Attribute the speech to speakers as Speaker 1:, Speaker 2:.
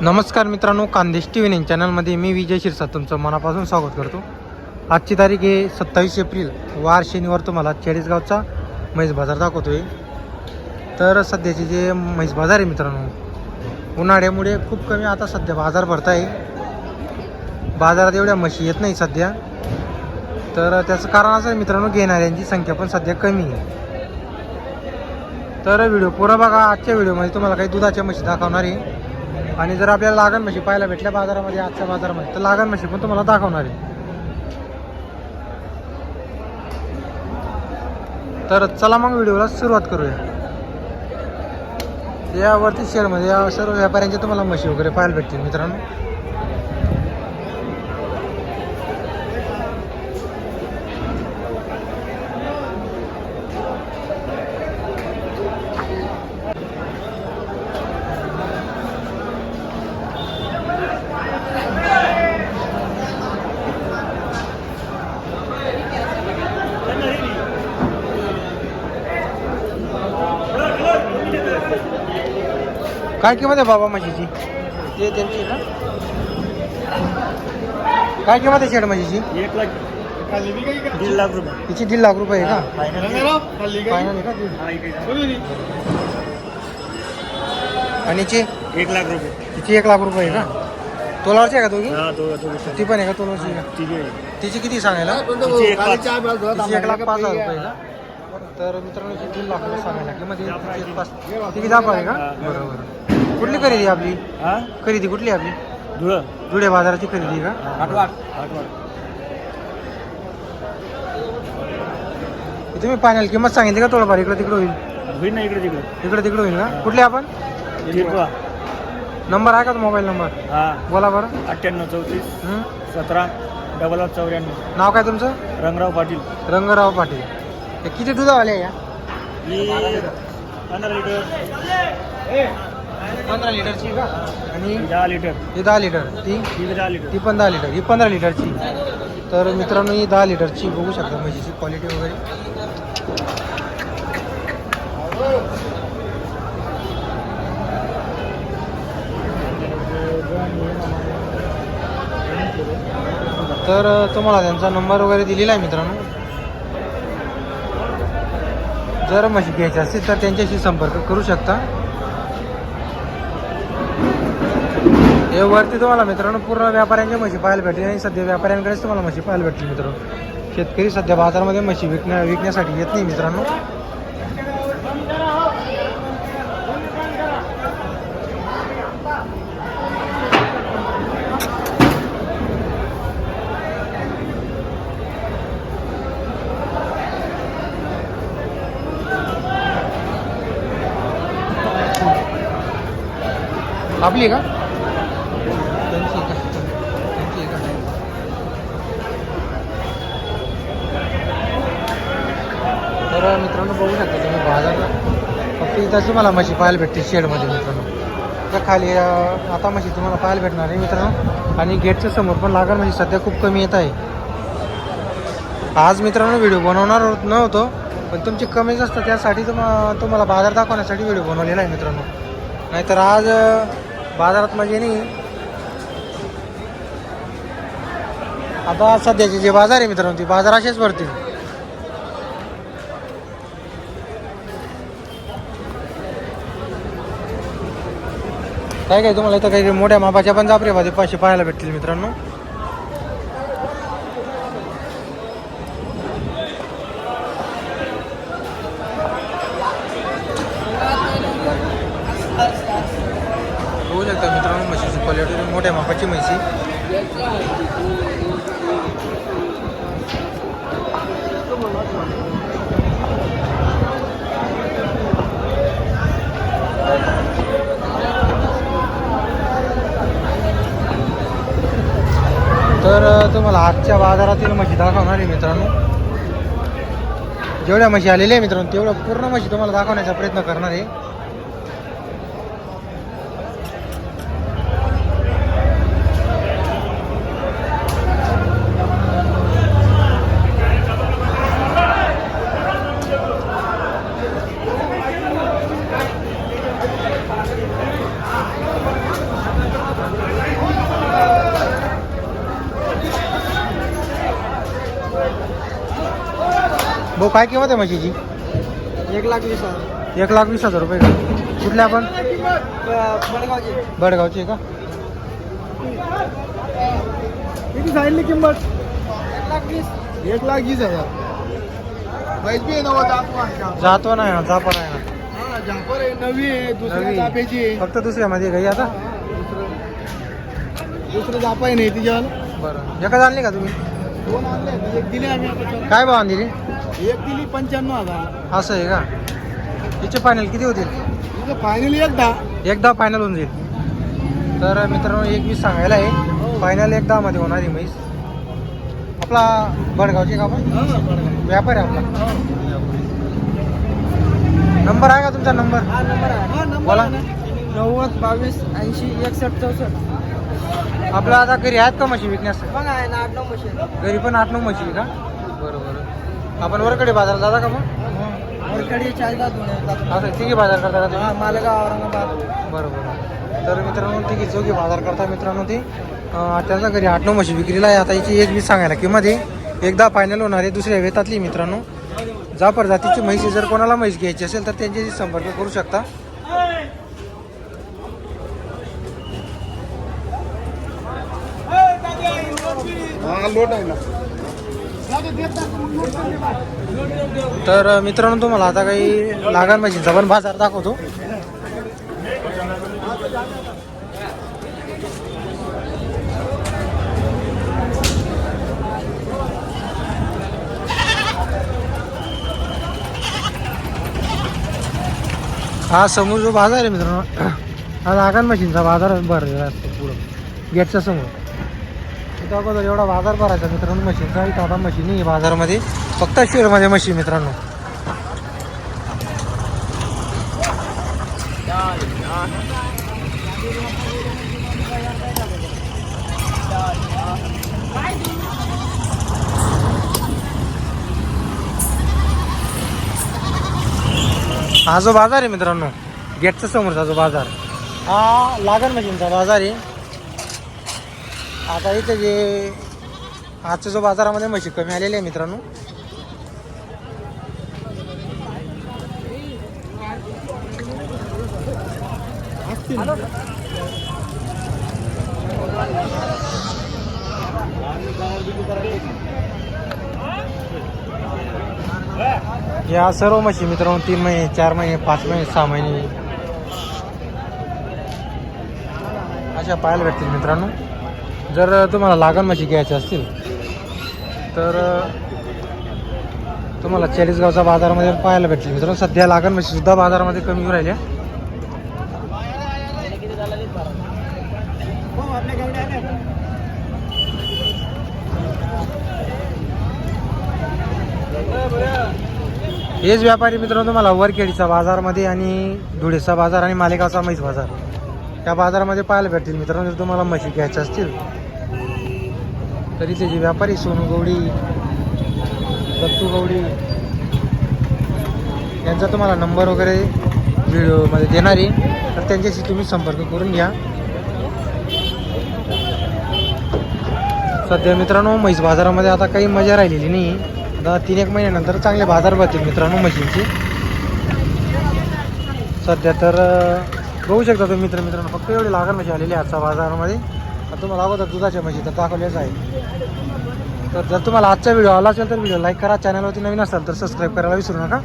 Speaker 1: नमस्कार मित्रांनो कांदेश T V nine चॅनलमध्ये मी विजय शिरसा तुमचं मनापासून स्वागत करतो. आजची तारीख आहे सत्तावीस एप्रिल वार शनिवार तुम्हाला चाळीसगावचा म्हैस बाजार दाखवतोय. तर सध्याचे जे म्हैस बाजार आहे मित्रांनो उन्हाळ्यामुळे खूप कमी आता सध्या बाजार भरत आहे बाजारात एवढ्या म्हशी येत नाही सध्या. तर त्याचं कारण असं आहे मित्रांनो घेणाऱ्यांची संख्या पण सध्या कमी आहे. तर व्हिडिओ पुरा बघा आजच्या व्हिडिओमध्ये तुम्हाला काही दुधाच्या म्हशी दाखवणार आहे. आणि जर आपल्याला लागण म्हशी पाहायला भेटल्या बाजारामध्ये आजच्या बाजारामध्ये तर लागण म्हशी पण तुम्हाला दाखवणार आहे. तर चला मग व्हिडिओला सुरुवात करूया. यावरती शेअरमध्ये या सर्व व्यापाऱ्यांचे तुम्हाला म्हशी वगैरे पाहायला भेटतील मित्रांनो. काय किंमत आहे बाबा म्हशीची? ते त्यांची आहे का काय किंमत आहे शेड म्हशीची?
Speaker 2: एक लाख. दीड लाख रुपये.
Speaker 1: तिची दीड लाख रुपये आहे का?
Speaker 2: फायनल
Speaker 1: आहे. आणि हिची?
Speaker 2: एक लाख रुपये.
Speaker 1: तिची एक लाख रुपये आहे का? तोलावरची आहे का दोघी?
Speaker 2: हा तो तो विषय.
Speaker 1: ती पण आहे का तोलावरची? आहे का
Speaker 2: ठीक आहे.
Speaker 1: तिची किती सांगायला?
Speaker 2: तिची एक लाख
Speaker 1: तिची एक लाख पाच हजार रुपये का? तर मित्रांनो दीड लाख रुपये सांगायला लागली. मध्ये तिची एक पाच ती किती दाखवा आहे का. बरोबर. कुठली खरेदी आपली?
Speaker 2: हा?
Speaker 1: खरेदी कुठली आपली?
Speaker 2: धुळं.
Speaker 1: जुडे बाजाराची खरेदी का?
Speaker 2: आठवाड आठवाड
Speaker 1: तुम्ही फायनल किंमत सांगितली का थोडंफार? इकडे तिकडे होईल.
Speaker 2: होईल ना इकडे तिकडे.
Speaker 1: इकडे तिकडे होईल का? कुठले आपण? नंबर आहे का तो मोबाईल नंबर?
Speaker 2: हा.
Speaker 1: बोला बरं.
Speaker 2: अठ्ठ्याण्णव चौतीस
Speaker 1: हं?
Speaker 2: सतरा डबल आठ चौऱ्याण्णव.
Speaker 1: नाव काय तुमचं?
Speaker 2: रंगराव पाटील.
Speaker 1: रंगराव पाटील. हे किती दुधावाले आहे या?
Speaker 2: ही पंधरा लिटर.
Speaker 1: पंधरा लिटरची का? आणि
Speaker 2: दहा लिटर.
Speaker 1: ही दहा लिटर. ती?
Speaker 2: ही दहा लिटर.
Speaker 1: ती पण दहा लिटर. ही पंधरा लिटरची. तर मित्रांनो ही दहा लिटरची बघू शकता म्हशीची क्वालिटी वगैरे. तर तुम्हाला त्यांचा नंबर वगैरे दिलेला आहे मित्रांनो. जर म्हशी घ्यायची असतील तर त्यांच्याशी संपर्क करू शकता. हे वरती तुम्हाला मित्रांनो पूर्ण व्यापाऱ्यांच्या म्हशी पाहायला भेटतील आणि सध्या व्यापाऱ्यांकडेच तुम्हाला म्हशी पाहायला भेटतील मित्रांनो. शेतकरी सध्या बाजारामध्ये म्हशी विकण्या विकण्यासाठी येत नाही मित्रांनो. आपली का? बघू शकता तुम्ही बाजार फक्त इथं तुम्हाला म्हशी पाहायला भेटते शेडमध्ये मित्रांनो. त्या खाली आता म्हशी तुम्हाला पाहायला भेटणार आहे मित्रांनो. आणि गेटच्या समोर पण लागण म्हणजे सध्या खूप कमी येत आहे. आज मित्रांनो व्हिडिओ बनवणार नव्हतो पण तुमची कमीच असतं त्यासाठी तुम तुम्हाला बाजार दाखवण्यासाठी व्हिडिओ बनवलेला आहे मित्रांनो. नाहीतर आज बाजारात म्हणजे नाही. आता सध्याचे जे बाजार आहे मित्रांनो ते बाजार असेच भरतील. काय काय तुम्हाला इथं काही मोठ्या मापाच्या पण जापरे भाजी पाचशे पाहायला भेटतील मित्रांनो. बघू शकता मित्रांनो म्हशीची क्वालिटी मोठ्या मापाची म्हशी. तर तुम्हाला आजच्या बाजारातील म्हशी दाखवणार आहे मित्रांनो. जेवढ्या म्हशी आलेल्या आहे मित्रांनो तेवढ्या पूर्ण म्हशी तुम्हाला दाखवण्याचा प्रयत्न करणार आहे. काय किंमत आहे म्हशीची?
Speaker 2: एक लाख वीस हजार.
Speaker 1: एक लाख वीस हजार रुपये का? कुठले आपण?
Speaker 2: बडगावचे.
Speaker 1: बडगावची आहे का?
Speaker 2: किती सांगितली किंमत? एक लाख वीस. एक लाख वीस हजार. बैल बी आहे
Speaker 1: जातो नाही ना जापा नाही ना
Speaker 2: हा झापर आहे नवी आहे दुसऱ्या
Speaker 1: नवी.
Speaker 2: जापेची आहे.
Speaker 1: फक्त दुसऱ्यामध्ये काही आता?
Speaker 2: दुसरं जापाय नाही तिच्या
Speaker 1: बरं. एकच आणली का तुम्ही?
Speaker 2: दोन आणले. एक दिली आम्ही आता.
Speaker 1: काय भाव दिली
Speaker 2: एक दिली पंच्याण्णव हजार.
Speaker 1: असं आहे का? तिचे फायनल किती होतील?
Speaker 2: फायनली एक दहा
Speaker 1: एकदा फायनल होऊन जाईल. तर मित्रांनो एक वीस सांगायला आहे. फायनल एक दहामध्ये होणार आहे म्हैस. आपला बडगावचे का आपण? व्यापार आहे आपला नंबर आहे का तुमचा नंबर
Speaker 2: हा नंबर आहे. हा नंबर
Speaker 1: बोला.
Speaker 2: नव्वद बावीस ऐंशी एकसष्ट चौसष्ट.
Speaker 1: आपला आता घरी आहेत का म्हशी विकण्यास?
Speaker 2: पण आहे ना आठ नऊ मशीन
Speaker 1: घरी पण आठ नऊ म्हशी आहे का? बरं बरं आपण वरकडे बाजारात जाता का मग?
Speaker 2: वरकडे चाळीस दोन येतात.
Speaker 1: असं तिघे बाजार करता का
Speaker 2: हा
Speaker 1: तुम्ही
Speaker 2: मालेगाव औरंगाबाद.
Speaker 1: बरं बरं तर मित्रांनो तिघे चौघे बाजार करता मित्रांनो ते. त्यांचा घरी आठ नऊ म्हशी विक्रीला आहे. आता याची एक वीस सांगायला किंमत आहे. एकदा फायनल होणार आहे दुसऱ्या वेतातली मित्रांनो. जापर जातीची म्हैसी जर कोणाला म्हैस घ्यायची असेल तर त्यांच्याशी संपर्क करू शकता.
Speaker 2: हा लोट आहे ना.
Speaker 1: तर मित्रांनो तुम्हाला आता काही लागान म्हशींचा पण बाजार दाखवतो. हा समोर जो बाजार आहे मित्रांनो हा लागान मशीनचा बाजार भरलेला असतो पुढं. गेटच्या समोर. तिथं अगोदर एवढा बाजार भरायचा मित्रांनो मशीनचा इथं आता मशीन आहे बाजारामध्ये. फक्त शिरमध्ये मशीन मित्रांनो. हा जो बाजार आहे मित्रांनो गेटच्या समोरचा जो बाजार. हा लागण मशीनचा बाजार आहे. आता इथे जे आजच्या जो बाजारामध्ये म्हशी कमी आलेली आहे मित्रांनो. या सर्व म्हशी मित्रांनो तीन महिने चार महिने पाच महिने सहा महिने. अशा पाहायला भेटतील मित्रांनो. जर तुम्हाला लागण म्हशी घ्यायची असतील तर तुम्हाला चाळीसगावचा बाजारामध्ये पाहायला भेटतील. मित्रांनो सध्या लागण म्हशीसुद्धा बाजारामध्ये कमी होऊ राहिल्या. हेच व्यापारी मित्रांनो तुम्हाला वरखेडीचा बाजारमध्ये आणि धुळेचा बाजार आणि मालेगावचा म्हैस बाजार. या बाजारामध्ये पाहायला भेटतील. मित्रांनो जर तुम्हाला म्हशी घ्यायच्या असतील तर इथे जे व्यापारी सोनू गवडी दत्तू गवडी यांचा तुम्हाला नंबर वगैरे व्हिडिओमध्ये देणार आहे. तर त्यांच्याशी तुम्ही संपर्क करून घ्या. सध्या मित्रांनो म्हैस बाजारामध्ये आता काही मजा राहिलेली नाही. आता तीन एक महिन्यानंतर चांगले बाजार भरतील मित्रांनो म्हशींचे. सध्या तर बघू शकता तुम्ही मित्र मित्रांनो फक्त एवढे लागण म्हणजे आलेली आजचा बाजारामध्ये. तर तुम्हाला अगोदर दुधाच्या म्हशी तर दाखवल्याच आहे. तर जर तुम्हाला आजचा व्हिडिओ आला असेल तर व्हिडिओ लाईक करा चॅनलवरती नवीन असाल तर सबस्क्राईब करायला विसरू नका.